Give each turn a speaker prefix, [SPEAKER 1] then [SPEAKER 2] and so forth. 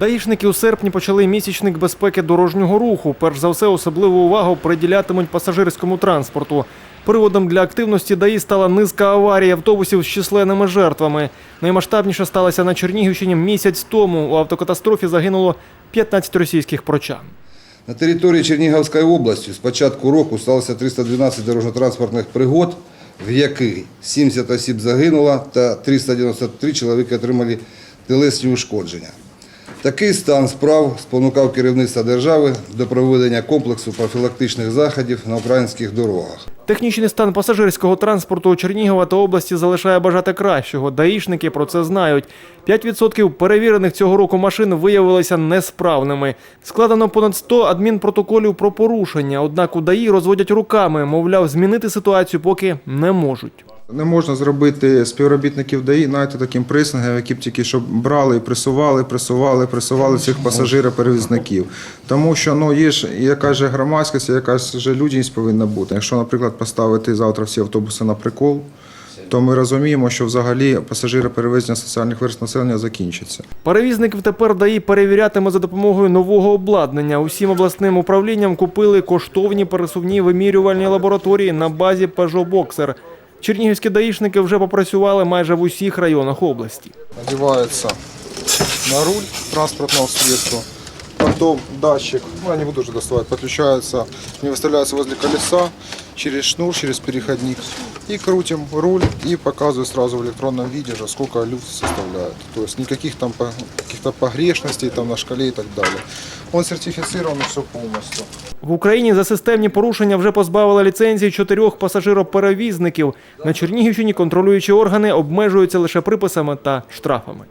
[SPEAKER 1] Даїшники у серпні почали місячник безпеки дорожнього руху. Перш за все, особливу увагу приділятимуть пасажирському транспорту. Приводом для активності ДАІ стала низка аварій автобусів з численними жертвами. Наймасштабніше сталося на Чернігівщині місяць тому. У автокатастрофі загинуло 15 російських прочан.
[SPEAKER 2] На території Чернігівської області з початку року сталося 312 дорожньо-транспортних пригод, в яких 70 осіб загинуло та 393 чоловіки отримали тілесні ушкодження. Такий стан справ спонукав керівництво держави до проведення комплексу профілактичних заходів на українських дорогах.
[SPEAKER 1] Технічний стан пасажирського транспорту у Чернігова та області залишає бажати кращого. Даїшники про це знають. 5% перевірених цього року машин виявилися несправними. Складено понад 100 адмінпротоколів про порушення. Однак у ДАІ розводять руками, мовляв, змінити ситуацію поки не можуть.
[SPEAKER 3] Не можна зробити співробітників ДАІ знаєте, таким присягом, які б тільки щоб брали і пресували, пресували, пресували цих пасажирів-перевізників. Тому що ну, є ж якась же громадськість, якась же людяність повинна бути. Якщо, наприклад, поставити завтра всі автобуси на прикол, то ми розуміємо, що взагалі пасажироперевезення соціальних верст населення закінчиться.
[SPEAKER 1] Перевізників тепер ДАІ перевірятиме за допомогою нового обладнання. Усім обласним управлінням купили коштовні пересувні вимірювальні лабораторії на базі Peugeot Boxer. Чернігівські даїшники вже попрацювали майже в усіх районах області.
[SPEAKER 3] Надівається на руль транспортного средства. Потом датчик, ну я не буду уже доставать, подключается, не выставляется возле колеса через шнур, через переходник. И крутим руль и показываю сразу в электронном виде, же, сколько люфт составляет. То есть никаких там каких-то погрешностей там на шкале и так далее. Он сертифицирован все полностью.
[SPEAKER 1] В Україні за системні порушення вже позбавили ліцензії чотирьох пасажироперевізників. На Чернігівщині контролюючі органи обмежуються лише приписами та штрафами.